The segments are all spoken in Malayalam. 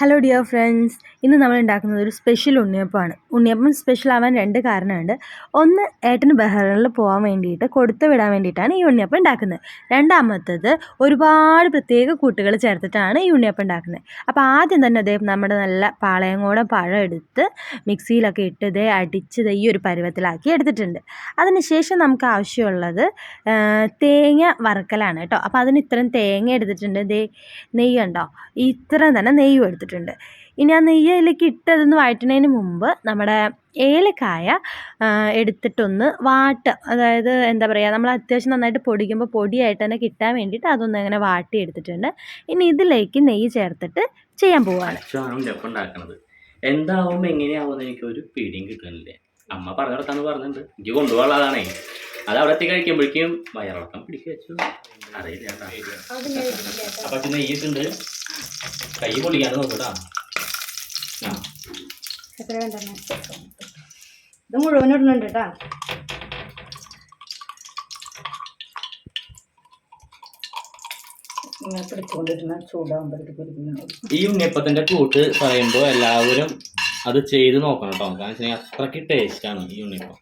ഹലോ ഡിയർ ഫ്രണ്ട്സ് ഇന്ന് നമ്മൾ ഉണ്ടാക്കുന്നത് ഒരു സ്പെഷ്യൽ ഉണ്ണിയപ്പമാണ്. ഉണ്ണിയപ്പം സ്പെഷ്യൽ ആവാൻ രണ്ട് കാരണമുണ്ട്. ഒന്ന് ഏട്ടന് ബഹ്റൈനിൽ പോകാൻ വേണ്ടിയിട്ട് കൊടുത്തു വിടാൻ വേണ്ടിയിട്ടാണ് ഈ ഉണ്ണിയപ്പം ഉണ്ടാക്കുന്നത്. രണ്ടാമത്തത് ഒരുപാട് പ്രത്യേക കൂട്ടുകൾ ചേർത്തിട്ടാണ് ഈ ഉണ്ണിയപ്പം ഉണ്ടാക്കുന്നത്. അപ്പോൾ ആദ്യം തന്നെ അദ്ദേഹം നമ്മുടെ നല്ല പാളയങ്കോടൻ പഴം എടുത്ത് മിക്സിയിലൊക്കെ ഇട്ടത് അടിച്ചത് ഈ ഒരു പരുവത്തിലാക്കി എടുത്തിട്ടുണ്ട്. അതിനുശേഷം നമുക്ക് ആവശ്യമുള്ളത് തേങ്ങ വറുക്കലാണ് കേട്ടോ. അപ്പോൾ അതിന് ഇത്രയും തേങ്ങ എടുത്തിട്ടുണ്ട്. ദേ നെയ്യ് ഇത്രയും തന്നെ നെയ്യും എടുത്തിട്ടുണ്ട്. ഇനി ആ നെയ്യ് അതിലേക്ക് ഇട്ടതെന്ന് വഴറ്റുന്നതിന് മുമ്പ് നമ്മുടെ ഏലക്കായ എടുത്തിട്ടൊന്ന് വാട്ടുക. അതായത് എന്താ പറയുക നമ്മൾ അത്യാവശ്യം നന്നായിട്ട് പൊടിക്കുമ്പോൾ പൊടിയായിട്ട് തന്നെ കിട്ടാൻ വേണ്ടിയിട്ട് അതൊന്ന് അങ്ങനെ വാട്ടി എടുത്തിട്ടുണ്ട് ഇനി ഇതിലേക്ക് നെയ്യ് ചേർത്തിട്ട് ചെയ്യാൻ പോവുകയാണ് എന്താവും എങ്ങനെയാവുമെന്ന് എനിക്ക് ഒരു പിടിയും കിട്ടുന്നില്ല അമ്മ പറഞ്ഞു കൊടുക്കാന്ന് പറഞ്ഞിട്ടുണ്ട്. എനിക്ക് കൊണ്ടുപോകാനുള്ളതാണേ. അത് അവിടെ എത്തി കഴിക്കുമ്പോഴേക്കും വയറിളക്കം പിടിക്കുക വെച്ചു. അറിയില്ല. അപ്പൊ അച്ഛൻ നെയ്യിട്ടുണ്ട്. കൈ പൊളിക്കാതെ നോക്കൂട്ടാ ഇത് മുഴുവൻ ഇടുന്നുണ്ട് കേട്ടാ. ഈ ഉണ്ണിയപ്പത്തിന്റെ കൂട്ട് പറയുമ്പോൾ എല്ലാവരും അത് ചെയ്ത് നോക്കണം കേട്ടോ. കാരണം വെച്ചാൽ അത്രയ്ക്ക് ടേസ്റ്റാണ് ഈ ഉണ്ണിയപ്പം.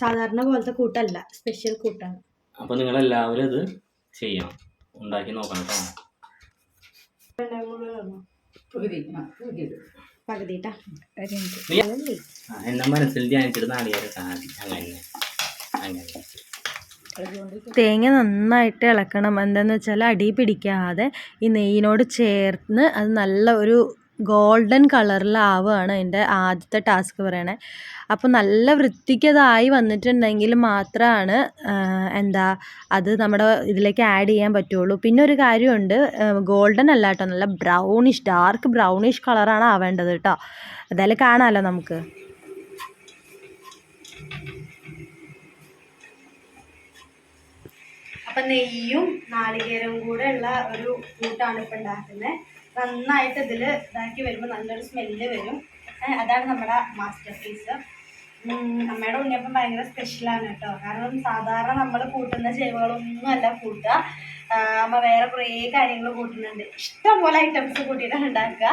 സാധാരണ പോലത്തെ കൂട്ടല്ല സ്പെഷ്യൽ കൂട്ടാണ്. അപ്പൊ നിങ്ങൾ എല്ലാവരും ഇത് ചെയ്യണം ഉണ്ടാക്കി നോക്കണം കേട്ടോ. എന്നാ മനസ്സിൽ ധ്യാനിച്ചിട്ട് നാളികേരം അങ്ങനെ അങ്ങനെ. തേങ്ങ നന്നായിട്ട് ഇളക്കണം. എന്താണെന്ന് വെച്ചാൽ അടി പിടിക്കാതെ ഈ നെയ്യിനോട് ചേർന്ന് അത് നല്ല ഒരു ഗോൾഡൻ കളറിലാവുകയാണ് അതിന്റെ ആദ്യത്തെ ടാസ്ക് പറയണേ. അപ്പോൾ നല്ല വൃത്തിക്കതായി വന്നിട്ടുണ്ടെങ്കിൽ മാത്രമാണ് എന്താ അത് നമ്മുടെ ഇതിലേക്ക് ആഡ് ചെയ്യാൻ പറ്റുള്ളൂ. പിന്നെ ഒരു കാര്യമുണ്ട് ഗോൾഡൻ അല്ല കേട്ടോ നല്ല ബ്രൗണിഷ് ഡാർക്ക് ബ്രൗണിഷ് കളറാണ് ആവേണ്ടത് കേട്ടോ. അതായാലും കാണാമല്ലോ നമുക്ക്. അപ്പം നെയ്യും നാളികേരവും കൂടെ ഉള്ള ഒരു കൂട്ടാണ് ഇപ്പം ഉണ്ടാക്കുന്നത്. നന്നായിട്ട് ഇതിൽ ഇതാക്കി വരുമ്പോൾ നല്ലൊരു സ്മെല്ല് വരും. അതാണ് നമ്മുടെ മാസ്റ്റർ പീസ് അമ്മയുടെ ഉണ്ണിയപ്പം ഭയങ്കര സ്പെഷ്യലാണ് കേട്ടോ. കാരണം സാധാരണ നമ്മൾ കൂട്ടുന്ന ചേരുവകളൊന്നും അല്ല കൂട്ടുക. അമ്മ വേറെ കുറേ കാര്യങ്ങൾ കൂട്ടുന്നുണ്ട്. ഇഷ്ടംപോലെ ഐറ്റംസ് കൂട്ടിയിട്ടാണ് ഉണ്ടാക്കുക.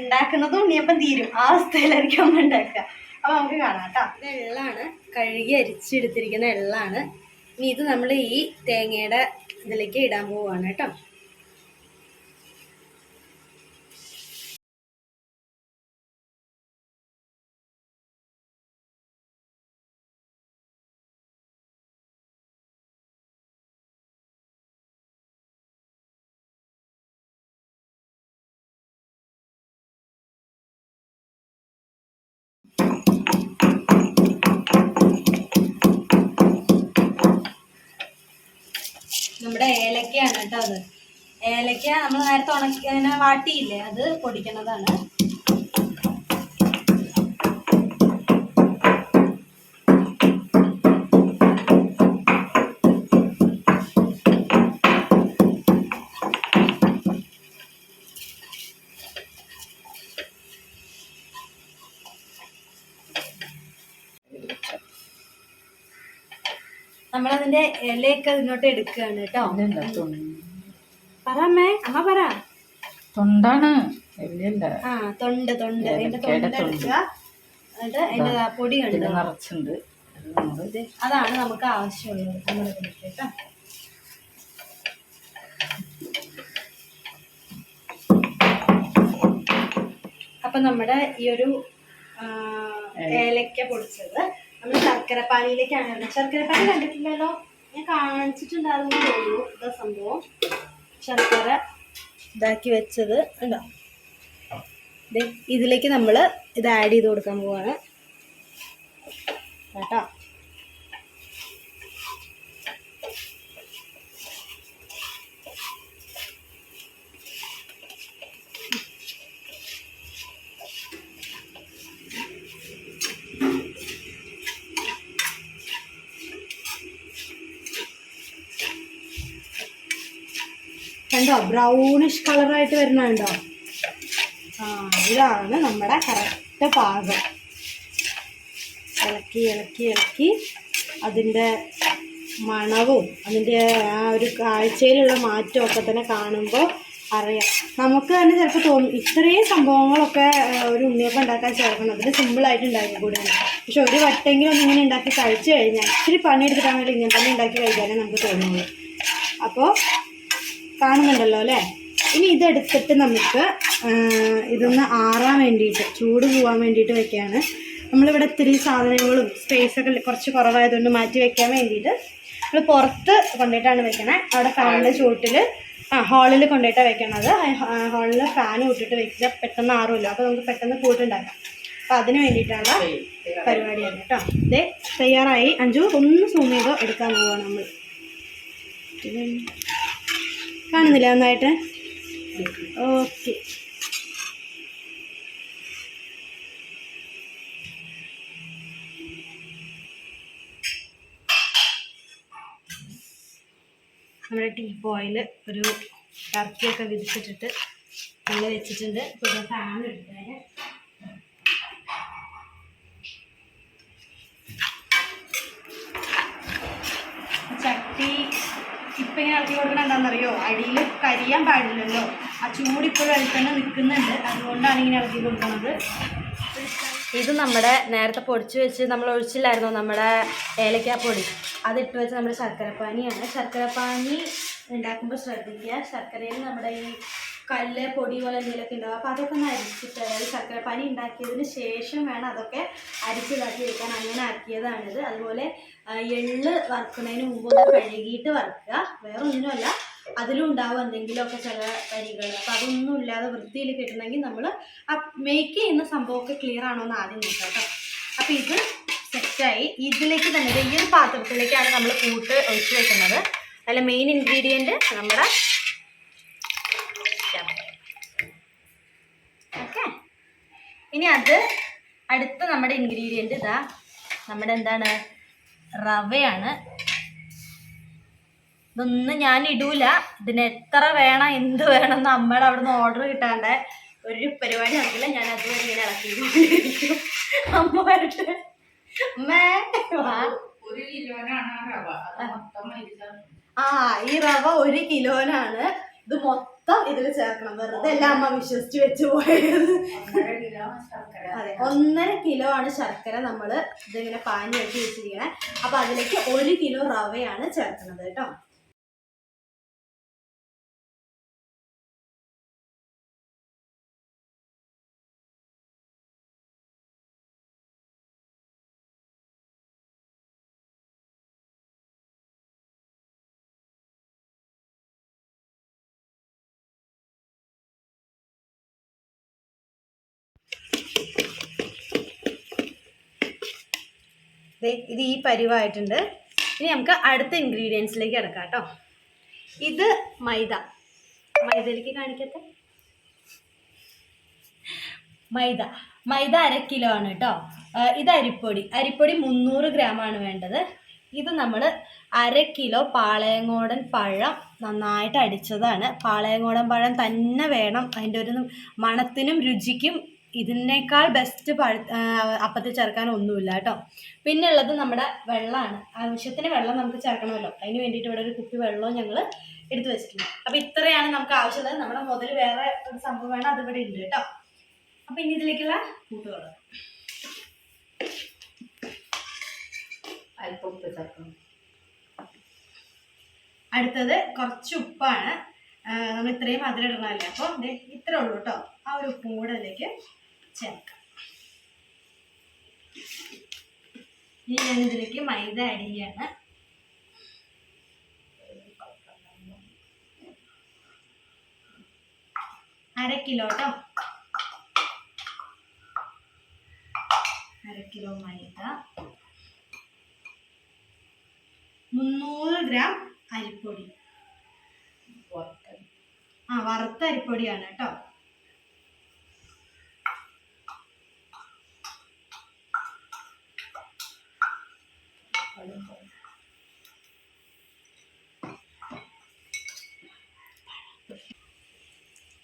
ഉണ്ടാക്കുന്നത് ഉണ്ണിയപ്പം തീരും. ആ അവസ്ഥയിലായിരിക്കും അമ്മ ഉണ്ടാക്കുക. അപ്പോൾ നമുക്ക് കാണാം കേട്ടോ. ഇത് എള്ളാണ്. കഴുകി അരിച്ചെടുത്തിരിക്കുന്ന എള്ളാണ്. ഇനി ഇത് നമ്മൾ ഈ തേങ്ങയുടെ ഇതിലേക്ക് ഇടാൻ പോവുകയാണ് കേട്ടോ. ഏലക്കയാണ് കേട്ടോ അത്. ഏലക്ക നമ്മൾ നേരത്തെ ഉണക്കി വാട്ടിയില്ലേ അത് പൊടിക്കണതാണ്. നമ്മളതിന്റെ ഇലയൊക്കെ ഇങ്ങോട്ട് എടുക്കുകയാണ് കേട്ടോ. പറമ്മേ അമ്മേ പറ. തൊണ്ടാണ്. ആ തൊണ്ട് തൊണ്ട്. അതിന്റെ തൊണ്ട്. എടുക്കുക. എന്നിട്ട് അതിന്റെ പൊടി കണ്ടു? നിറച്ചുണ്ട് അതാണ് നമുക്ക് ആവശ്യമുള്ളത്. നമ്മുടെ കേട്ടോ. അപ്പൊ നമ്മുടെ ഈ ഒരു ഏലക്ക പൊടിച്ചത് നമ്മൾ ശർക്കരപ്പാലിയിലേക്കാണ് ഇടുന്നത് ശർക്കര പാനി കണ്ടിട്ടില്ലല്ലോ ഞാൻ കാണിച്ചിട്ടുണ്ടായിരുന്നു തോന്നുന്നു. ഇതാ സംഭവം. ശർക്കര ഇതാക്കി വെച്ചത് ഉണ്ടോ ഇതിലേക്ക് നമ്മൾ ഇത് ആഡ് ചെയ്ത് കൊടുക്കാൻ പോവാണ്. കേട്ടോ. കണ്ടോ? ബ്രൗണിഷ് കളറായിട്ട് വരുന്നുണ്ടോ ആ ഇതാണ് നമ്മുടെ കറക്റ്റ് പാകം. ഇളക്കി ഇളക്കി ഇളക്കി അതിന്റെ മണവും അതിന്റെ ആ ഒരു കാഴ്ചയിലുള്ള മാറ്റമൊക്കെ തന്നെ കാണുമ്പോൾ അറിയാം. നമുക്ക് തന്നെ ചിലപ്പോൾ തോന്നും ഇത്രയും സംഭവങ്ങളൊക്കെ ഒരു ഉണ്ണിയപ്പം ഉണ്ടാക്കാൻ ചേർക്കണം. അതിൽ സിമ്പിളായിട്ട് ഉണ്ടാക്കി കൂടെയാണ് പക്ഷെ ഒരു വട്ടെങ്കിലും ഒന്ന് ഇങ്ങനെ ഉണ്ടാക്കി കഴിച്ചു കഴിഞ്ഞാൽ ഇച്ചിരി പണിയെടുത്തിട്ടാണെങ്കിലും ഇങ്ങനെ തന്നെ ഉണ്ടാക്കി കഴിക്കാനേ നമുക്ക് തോന്നുള്ളൂ. അപ്പോൾ കാണുന്നുണ്ടല്ലോ അല്ലേ? ഇനി ഇതെടുത്തിട്ട് നമുക്ക് ഇതൊന്ന് ആറാൻ വേണ്ടിയിട്ട് ചൂട് പോകാൻ വേണ്ടിയിട്ട് വെക്കുകയാണ് നമ്മളിവിടെ ഇത്തിരി സാധനങ്ങളും സ്പേസൊക്കെ കുറച്ച് കുറവായതുകൊണ്ട് മാറ്റി വെക്കാൻ വേണ്ടിയിട്ട് നമ്മൾ പുറത്ത് കൊണ്ടുപോയിട്ടാണ് വെക്കണേ. അവിടെ ഫാനിന്റെ ചൂട്ടിൽ ആ ഹാളിൽ കൊണ്ടുപോയിട്ടാണ് വെക്കണത്. ഹാളിൽ ഫാൻ കൂട്ടിട്ട് വെച്ചാൽ പെട്ടെന്ന് ആറുമല്ലോ. അപ്പോൾ നമുക്ക് പെട്ടെന്ന് കൂട്ടുണ്ടാക്കാം. അപ്പോൾ അതിന് വേണ്ടിയിട്ടുള്ള പരിപാടിയാണ് കേട്ടോ. ഇതേ തയ്യാറായി. അഞ്ചു ഒന്ന് സൂം ചെയ്തോ എടുക്കാൻ പോവാണ് നമ്മൾ കാണുന്നില്ല നന്നായിട്ട്. ഓക്കെ. നമ്മുടെ ടീ പോയിൽ ഒരു ടർക്കിയൊക്കെ വിരിച്ചിട്ടിട്ട് നമ്മൾ വെച്ചിട്ടുണ്ട്. പിന്നെ ഫാൻ എടുത്തേനെ ചട്ടി ഇങ്ങനെ ഇളക്കി കൊടുക്കണം എന്താണെന്നറിയോ? അടിയിൽ കരിയാൻ പാടില്ലല്ലോ. ആ ചൂടിപ്പോഴും അതിൽ തന്നെ നിൽക്കുന്നുണ്ട്. അതുകൊണ്ടാണ് ഇങ്ങനെ ഇളക്കി കൊടുക്കുന്നത് ഇത് നമ്മുടെ നേരത്തെ പൊടിച്ച് വെച്ച് നമ്മൾ ഒഴിച്ചില്ലായിരുന്നു? നമ്മുടെ ഏലക്കാപ്പൊടി അതിട്ട് വെച്ച് നമ്മുടെ ശർക്കരപ്പാനിയാണ്. ശർക്കരപ്പാനി ഉണ്ടാക്കുമ്പോൾ ശ്രദ്ധിക്കുക. ശർക്കരയിൽ നമ്മുടെ ഈ കല്ല് പൊടി പോലെ എന്തെങ്കിലുമൊക്കെ ഉണ്ടാവും. അപ്പോൾ അതൊക്കെ ഒന്ന് അരിച്ചിട്ട് അതായത് ശർക്കരപ്പാനി ഉണ്ടാക്കിയതിന് ശേഷം വേണം അതൊക്കെ അരിച്ചിതാക്കി വെക്കാൻ. അങ്ങനെ ആക്കിയതാണിത്. അതുപോലെ എള്ള് വറുക്കുന്നതിന് മുമ്പ് ഒന്ന് കഴുകിയിട്ട് വറുക്കുക. വേറെ ഒന്നുമല്ല അതിലും ഉണ്ടാവും എന്തെങ്കിലുമൊക്കെ ചില വരികൾ അപ്പോൾ അതൊന്നും ഇല്ലാതെ വൃത്തിയിൽ കിട്ടണമെങ്കിൽ നമ്മൾ ആ മേക്ക് ചെയ്യുന്ന സംഭവമൊക്കെ ക്ലിയർ ആണോ എന്ന് ആദ്യം നോക്കാം കേട്ടോ. അപ്പോൾ ഇത് സെറ്റായി. ഇതിലേക്ക് തന്നെ ഈ ഒരു പാത്രത്തിലേക്കാണ് നമ്മൾ കൂട്ട് ഒഴിച്ചു വെക്കുന്നത്. അതിൽ മെയിൻ ഇൻഗ്രീഡിയന്റ് നമ്മുടെ ഓക്കെ ഇനി അത് അടുത്ത നമ്മുടെ ഇൻഗ്രീഡിയന്റ് ഇതാ. നമ്മുടെ എന്താണ്? റവയാണ്. ഇതൊന്നും ഞാൻ ഇടൂല. ഇതിന് എത്ര വേണം എന്ത് വേണം എന്ന് അമ്മയുടെ അവിടെ നിന്ന് ഓർഡർ കിട്ടാണ്ട് ഒരു പരിപാടി നടക്കില്ല. ഞാൻ അതുവരെ ഇങ്ങനെ ഇളക്കി അമ്മ വരട്ടെ. അമ്മേ. ആ ഈ റവ ഒരു കിലോനാണ്. ഇത് മൊത്തം ഇതിൽ ചേർക്കണം വെറുതെ എല്ലാം അമ്മ വിശ്വസിച്ച് വെച്ച് പോയത്. അതെ ഒന്നര കിലോ ആണ് ശർക്കര നമ്മൾ ഇതിങ്ങനെ പാനി വെച്ച് വെച്ചിരിക്കണേ. അപ്പൊ അതിലേക്ക് ഒരു കിലോ റവയാണ് ചേർക്കുന്നത് കേട്ടോ. ഇത് ഈ പരിവായിട്ടുണ്ട്. ഇനി നമുക്ക് അടുത്ത ഇൻഗ്രീഡിയൻസിലേക്ക് കിടക്കാം കേട്ടോ. ഇത് മൈദ. മൈദയിലേക്ക് കാണിക്കട്ടെ? മൈദ. മൈദ അര കിലോ ആണ് കേട്ടോ. ഇത് അരിപ്പൊടി. അരിപ്പൊടി മുന്നൂറ് ഗ്രാമാണ് വേണ്ടത്. ഇത് നമ്മൾ അര കിലോ പാളയങ്ങോടൻ പഴം നന്നായിട്ട് അടിച്ചതാണ്. പാളയങ്ങോടൻ പഴം തന്നെ വേണം. അതിന്റെ ഒരു മണത്തിനും രുചിക്കും ഇതിനേക്കാൾ ബെസ്റ്റ് പഴു അപ്പത്തിൽ ചേർക്കാൻ ഒന്നുമില്ല കേട്ടോ. പിന്നെ ഉള്ളത് നമ്മുടെ വെള്ളമാണ്. ആവശ്യത്തിന് വെള്ളം നമുക്ക് ചേർക്കണമല്ലോ. അതിന് വേണ്ടിയിട്ട് ഇവിടെ ഒരു കുപ്പി വെള്ളവും ഞങ്ങൾ എടുത്തു വെച്ചിട്ടുണ്ട്. അപ്പോൾ ഇത്രയാണ് നമുക്ക് ആവശ്യമുള്ളത്. നമ്മുടെ മുതൽ വേറെ ഒരു സംഭവം വേണം. അതിവിടെ ഉണ്ട് കേട്ടോ. അപ്പോൾ ഇനി ഇതിലേക്കുള്ള കൂട്ടുകൾ അല്പം ഉപ്പ് ചേർക്കണം. അടുത്തത് കുറച്ച് ഉപ്പാണ്. നമ്മൾ ഇത്രയും മധുരം ഇടണമല്ലേ? അപ്പോൾ ഇത്രേ ഉള്ളൂ കേട്ടോ. ആ ഒരു ഉപ്പും കൂടെ അതിലേക്ക് ചേർക്കാം. ഇനി ഞാൻ ഇതിലേക്ക് മൈദ ആഡ് ചെയ്യാണ്. അര കിലോ കേട്ടോ അര കിലോ മൈദ. മുന്നൂറ് ഗ്രാം അരിപ്പൊടി. ആ വറുത്ത അരിപ്പൊടിയാണ് കേട്ടോ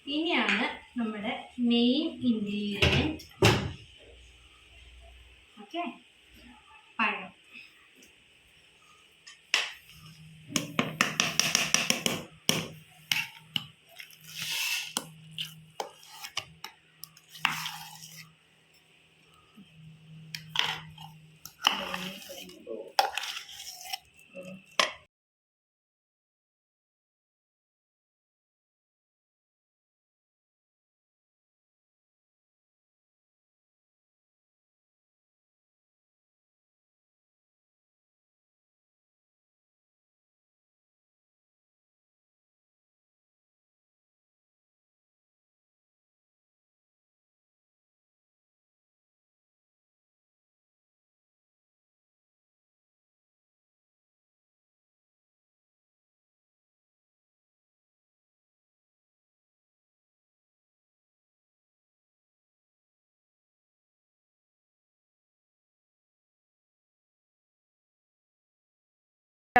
ഇനിയാണ് നമ്മുടെ മെയിൻ ഇൻഗ്രീഡിയന്റ് ഓക്കെ പഴം.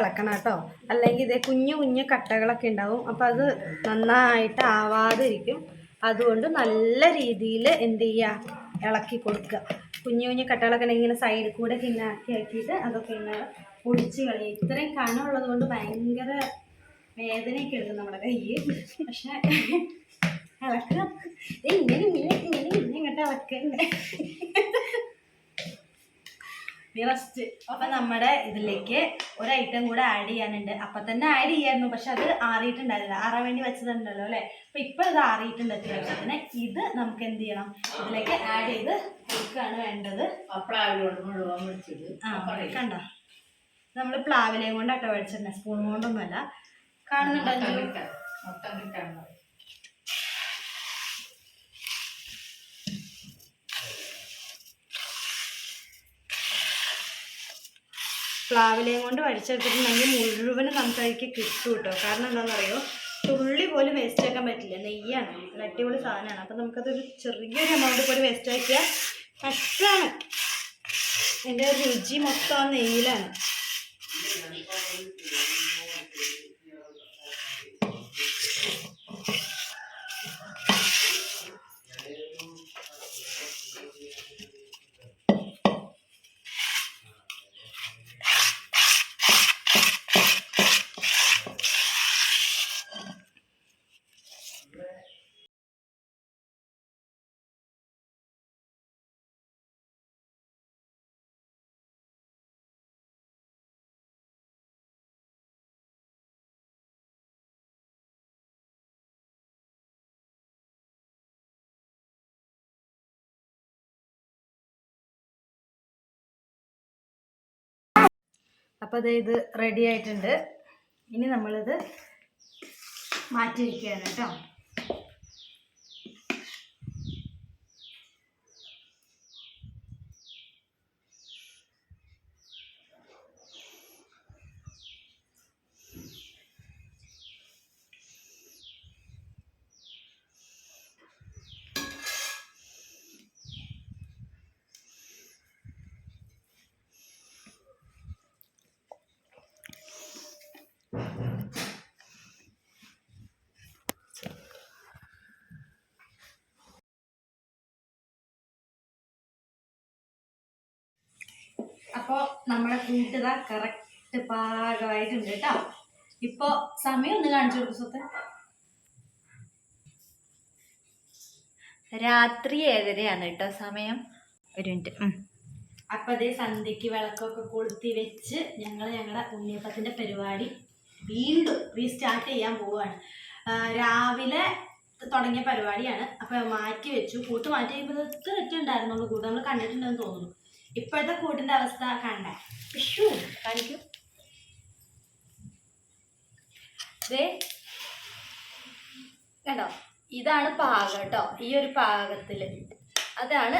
ഇളക്കണം കേട്ടോ. അല്ലെങ്കിൽ ഇതേ കുഞ്ഞു കുഞ്ഞു കട്ടകളൊക്കെ ഉണ്ടാവും. അപ്പം അത് നന്നായിട്ട് ആവാതിരിക്കും. അതുകൊണ്ട് നല്ല രീതിയിൽ എന്ത് ചെയ്യുക? ഇളക്കി കൊടുക്കുക. കുഞ്ഞു കുഞ്ഞു കട്ടകളൊക്കെ ഉണ്ടെങ്കിൽ ഇങ്ങനെ സൈഡിൽ കൂടെ ഇങ്ങനെ ആക്കി ആക്കിയിട്ട് അതൊക്കെ ഇങ്ങനെ പൊടിച്ച് കളയും. ഇത്രയും കനമുള്ളത് കൊണ്ട് ഭയങ്കര വേദനയൊക്കെ എടുക്കും നമ്മുടെ കയ്യിൽ. പക്ഷെ ഇളക്കുക ഇങ്ങനെ ഇങ്ങനെ ഇങ്ങനെ ഇങ്ങനെ ഇങ്ങോട്ട് ഇളക്കണ്ടേ? ഫസ്റ്റ് അപ്പൊ നമ്മുടെ ഇതിലേക്ക് ഒരു ഐറ്റം കൂടെ ആഡ് ചെയ്യാനുണ്ട്. അപ്പൊ തന്നെ ആഡ് ചെയ്യായിരുന്നു. പക്ഷെ അത് ആറിയിട്ടുണ്ടായിരുന്നില്ല. ആറാൻ വേണ്ടി വെച്ചതുണ്ടല്ലോ അല്ലെ? അപ്പൊ ഇപ്പൊ ഇത് ആറിയിട്ടുണ്ട് അത്യാവശ്യത്തിന് ഇത് നമുക്ക് എന്ത് ചെയ്യണം? ഇതിലേക്ക് ആഡ് ചെയ്ത് കൊടുക്കുകയാണ് വേണ്ടത്. ആ കണ്ട. നമ്മൾ പ്ലാവിലേയും കൊണ്ട് അട്ട മേടിച്ചിട്ടുണ്ട് സ്പൂൺ കൊണ്ടൊന്നുമല്ല. കാണുന്നുണ്ടോ മൊത്തം അഞ്ജു? കിട്ടാൻ മൊത്തം കിട്ടാൻ പറയും പ്ലാവിലയും കൊണ്ട് വടിച്ചെടുത്തിട്ടുണ്ടെങ്കിൽ മുഴുവനും നമുക്ക് അതിലേക്ക് കിട്ടും കേട്ടോ. കാരണം എന്താണെന്നറിയോ? തുള്ളി പോലും വേസ്റ്റ് ആക്കാൻ പറ്റില്ല. നെയ്യാണ്. നല്ല അടിപൊളി സാധനമാണ്. അപ്പം നമുക്കതൊരു ചെറിയൊരു എമൗണ്ട് പോലും വേസ്റ്റ് ആക്കിയാൽ നഷ്ടമാണ് എന്റെ രുചി മൊത്തം നെയ്യിലാണ്. അപ്പോൾ അത് ഇത് റെഡി ആയിട്ടുണ്ട്. ഇനി നമ്മളിത് മാറ്റി വയ്ക്കുകയാണ് കേട്ടോ. അപ്പോൾ നമ്മുടെ കൂട്ടുക കറക്റ്റ് പാകമായിട്ടുണ്ട് കേട്ടോ. ഇപ്പോൾ സമയം ഒന്ന് കാണിച്ചു കൊടുക്കും സ്വത്ത് രാത്രി ഏഴരയാണ് കേട്ടോ സമയം. ഒരു മിനിറ്റ്. അപ്പോൾ അതേ സന്ധ്യക്ക് വിളക്കൊക്കെ കൊളുത്തി വെച്ച് ഞങ്ങൾ ഞങ്ങളുടെ ഉണ്ണിയപ്പത്തിന്റെ പരിപാടി വീണ്ടും റീസ്റ്റാർട്ട് ചെയ്യാൻ പോവുകയാണ് രാവിലെ തുടങ്ങിയ പരിപാടിയാണ്. അപ്പോൾ മാറ്റി വെച്ചു. കൂട്ട് മാറ്റി കഴിയുമ്പോൾ ഇത്ര ഉണ്ടായിരുന്നുള്ളൂ കൂട്ട് നമ്മൾ കണ്ടിട്ടുണ്ടെന്ന് തോന്നുന്നു. ഇപ്പോഴത്തെ കൂട്ടിന്റെ അവസ്ഥ കണ്ട. വിഷു കാണിക്കൂ കണ്ടോ? ഇതാണ് പാകം കേട്ടോ. ഈ ഒരു പാകത്തിൽ അതാണ്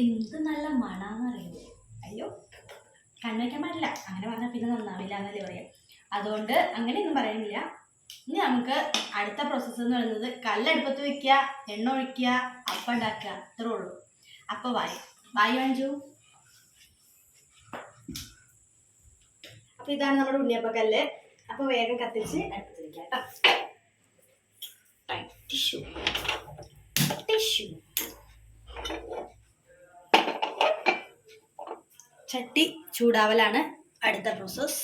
എന്ത് നല്ല മണാന്നറിയോ അയ്യോ കണ്ണുവയ്ക്കാൻ മല്ല അങ്ങനെ പറഞ്ഞാൽ പിന്നെ നന്നാവില്ല എന്നല്ലേ പറയാം. അതുകൊണ്ട് അങ്ങനെയൊന്നും പറയുന്നില്ല ഇനി നമുക്ക് അടുത്ത പ്രോസസ്സ് എന്ന് പറയുന്നത് കല്ലെടുപ്പത്ത് വെക്കുക എണ്ണ ഒഴിക്കുക അപ്പം ഉണ്ടാക്കുക. അത്രേ ഉള്ളൂ. അപ്പോൾ വായ വായ അഞ്ചു അപ്പോൾ ഇതാണ് നമ്മുടെ ഉണ്ണിയപ്പക്കല്ല് അപ്പോൾ വേഗം കത്തിച്ച് അടുപ്പത്ത് വയ്ക്കുക ടിഷ്യൂ ടിഷ്യൂ ചട്ടി ചൂടാവലാണ് അടുത്ത പ്രോസസ്സ്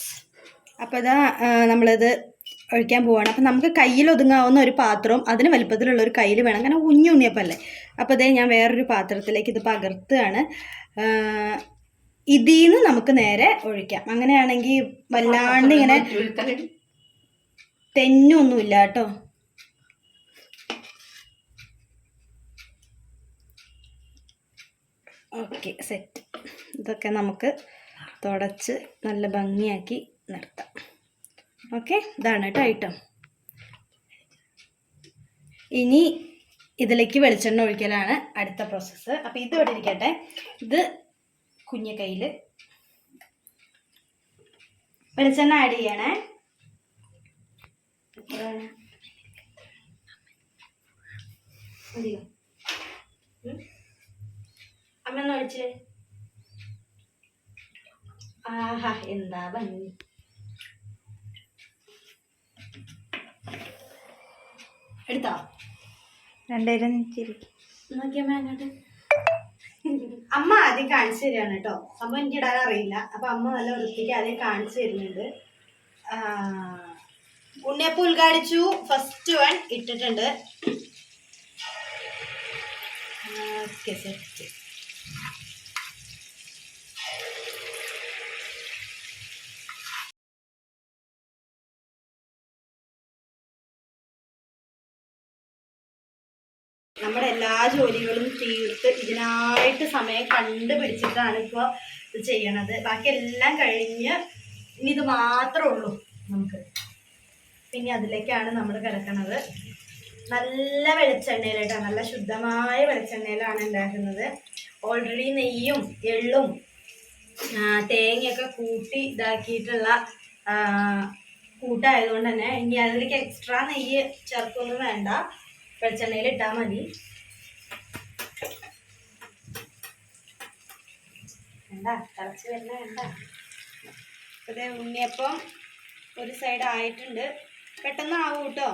അപ്പോൾ ഇതാ നമ്മളിത് ഒഴിക്കാൻ പോവാണ്. അപ്പം നമുക്ക് കയ്യിൽ ഒതുങ്ങാവുന്ന ഒരു പാത്രവും അതിന് വലുപ്പത്തിലുള്ള ഒരു കയ്യിൽ വേണം. അങ്ങനെ കുഞ്ഞു ഉണ്ണിയപ്പല്ലേ അപ്പോൾ അതേ ഞാൻ വേറൊരു പാത്രത്തിലേക്ക് ഇത് പകർത്തുകയാണ്. ഇതിൽ നിന്ന് നമുക്ക് നേരെ ഒഴിക്കാം. അങ്ങനെയാണെങ്കിൽ വല്ലാണ്ട് ഇങ്ങനെ തെന്നൊന്നുമില്ല കേട്ടോ. Okay set. ഇതൊക്കെ നമുക്ക് തുടച്ച് നല്ല ഭംഗിയാക്കി നിർത്താം. ഓക്കെ ഇതാണ് കേട്ടോ ഐറ്റം ഇനി ഇതിലേക്ക് വെളിച്ചെണ്ണ ഒഴിക്കലാണ് അടുത്ത പ്രോസസ്സ് അപ്പോൾ ഇത് ഇവിടെ ഇരിക്കട്ടെ. ഇത് കുഞ്ഞ കയ്യിൽ വെളിച്ചെണ്ണ ആഡ് ചെയ്യണേ. അമ്മ ഒഴിച്ചേ ആഹാ എന്താ ഭംഗി. എടുത്തോ? രണ്ടുപേരും ചിരി നോക്കിയമ്മ അങ്ങോട്ട്. അമ്മ ആദ്യം കാണിച്ചു തരികയാണ് കേട്ടോ. സംഭവം എനിക്ക് ഇടാൻ അറിയില്ല. അപ്പൊ അമ്മ നല്ല വൃത്തിക്ക് ആദ്യം കാണിച്ചു തരുന്നുണ്ട്. ഉണ്ണിയപ്പ ഉണ്ണിയപ്പം ഉദ്ഘാടിച്ചു. ഫസ്റ്റ് വൺ ഇട്ടിട്ടുണ്ട്. ഓക്കെ സെറ്റ് നമ്മുടെ എല്ലാ ജോലികളും തീർത്ത് ഇതിനായിട്ട് സമയം കണ്ടുപിടിച്ചിട്ടാണ് ഇപ്പോൾ ഇത് ചെയ്യണത്. ബാക്കി എല്ലാം കഴിഞ്ഞ് ഇനി ഇത് മാത്രമേ ഉള്ളൂ നമുക്ക്. പിന്നെ അതിലേക്കാണ് നമ്മൾ കിടക്കുന്നത് നല്ല വെളിച്ചെണ്ണയിലായിട്ടാണ് നല്ല ശുദ്ധമായ വെളിച്ചെണ്ണയിലാണ് ഉണ്ടാക്കുന്നത്. ഓൾറെഡി നെയ്യും എള്ളും തേങ്ങയൊക്കെ കൂട്ടി ഇതാക്കിയിട്ടുള്ള കൂട്ടായതുകൊണ്ട് തന്നെ ഇനി അതിലേക്ക് എക്സ്ട്രാ നെയ്യ് ചേർക്കൊന്നും വേണ്ട. വെളിച്ചെണ്ണയിൽ മതി. തിളച്ച് വരുന്ന വേണ്ട. ഇത് ഉണ്ണിയപ്പം ഒരു സൈഡ് ആയിട്ടുണ്ട്. പെട്ടെന്ന് ആവും കേട്ടോ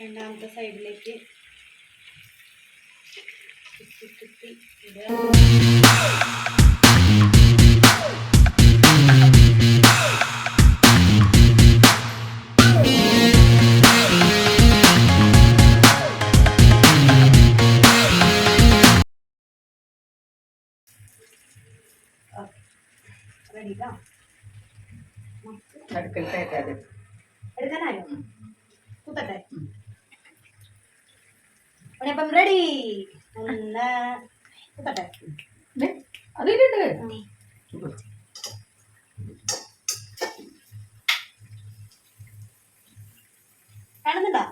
രണ്ടാമത്തെ സൈഡിലേക്ക് കിട്ടി ഇടുക. കുത്തട്ടെ ഉണ്ണിയപ്പം റെഡി ഒന്ന് കുത്തട്ടെ അതിലുണ്ട് കാണുന്നുണ്ടോ?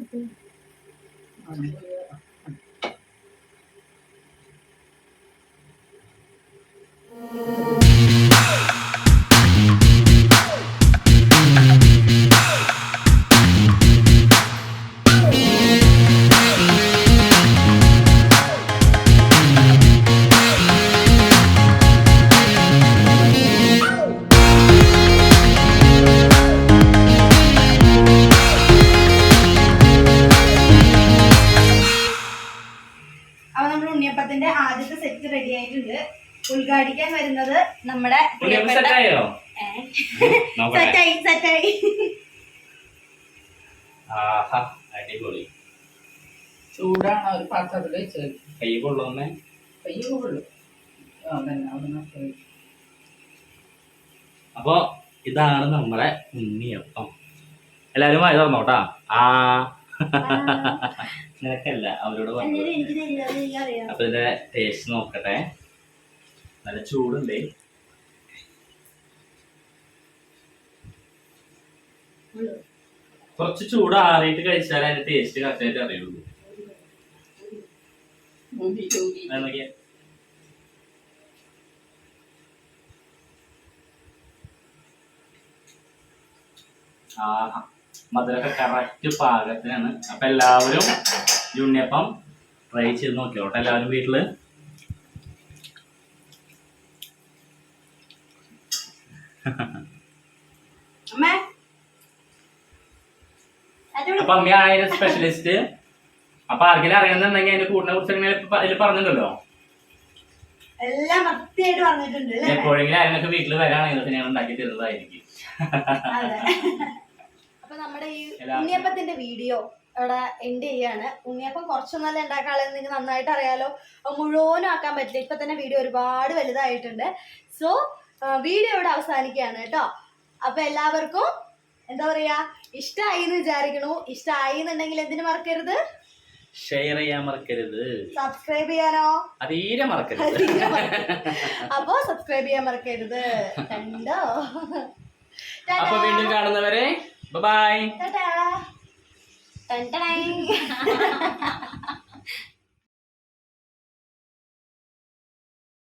അപ്പൊ നമ്മുടെ സെറ്റായോ സെറ്റായി അടിപൊളി. ചൂടാണ് ഒരു പാത്രത്തിൽ വെച്ചത്. കൈ കൊള്ളുന്നേ കൈ കൊള്ളു അപ്പൊ ഇതാണ് നമ്മുടെ ഉണ്ണിയപ്പം. എല്ലാരും വായ തുറന്നോട്ടാ ആ. നിനക്കല്ല അവരോട് പറഞ്ഞു. അപ്പൊ ഇതിന്റെ ടേസ്റ്റ് നോക്കട്ടെ. നല്ല ചൂടുണ്ട്. കുറച്ച് ചൂട് ആറിയിട്ട് കഴിച്ചാലേ അതിന്റെ ടേസ്റ്റ് കറക്റ്റായിട്ട് അറിയുള്ളൂ. മധുരൊക്കെ. ആഹാ മധുരമൊക്കെ കറക്റ്റ് പാകത്തിനാണ്. അപ്പൊ എല്ലാവരും ഉണ്ണിയപ്പം ട്രൈ ചെയ്ത് നോക്കിയോട്ടെ എല്ലാവരും വീട്ടിൽ അമ്മേ അടിപൊളി. അപ്പൊ അമ്മ അതിന്റെ സ്പെഷ്യലിസ്റ്റ് അപ്പൊ ആർക്കെങ്കിലും അറിയണമെന്നുണ്ടെങ്കിൽ അതിന്റെ കൂടിനെ കുറിച്ച് ഇങ്ങനെ എല്ലാം വൃത്തിയായിട്ട് പറഞ്ഞിട്ടുണ്ട് അല്ലേ? എപ്പോഴെങ്കിലും അതിനൊക്കെ വീട്ടിൽ വരാണെങ്കിൽ ഞാൻ ഉണ്ടാക്കി തരുന്നതായിരിക്കും. അപ്പൊ നമ്മുടെ ഈ ഉണ്ണിയപ്പത്തിന്റെ വീഡിയോ ഇവിടെ എൻഡ് ചെയ്യാണ്. ഉണ്ണിയപ്പം കുറച്ചൊന്നല്ല ഉണ്ടാക്കാനുള്ളത് നിങ്ങൾക്ക് നന്നായിട്ട് അറിയാലോ. മുഴുവനും ആക്കാൻ പറ്റില്ല. ഇപ്പൊ തന്നെ വീഡിയോ ഒരുപാട് വലുതായിട്ടുണ്ട്. സോ വീഡിയോ ഇവിടെ അവസാനിക്കുകയാണ് കേട്ടോ. അപ്പൊ എല്ലാവർക്കും എന്താ പറയാ? ഇഷ്ടമായി എന്ന് വിചാരിക്കണു ഇഷ്ടമായി എന്നുണ്ടെങ്കിൽ എന്തിനു മറക്കരുത്? ഷെയർ ചെയ്യാൻ മറക്കരുത്. സബ്സ്ക്രൈബ് ചെയ്യാനോ? തീരെ മറക്കരുത്. അപ്പൊ സബ്സ്ക്രൈബ് ചെയ്യാൻ മറക്കരുത്. കണ്ടോ? അപ്പൊ വീണ്ടും കാണുന്നവരെ ബൈ dun.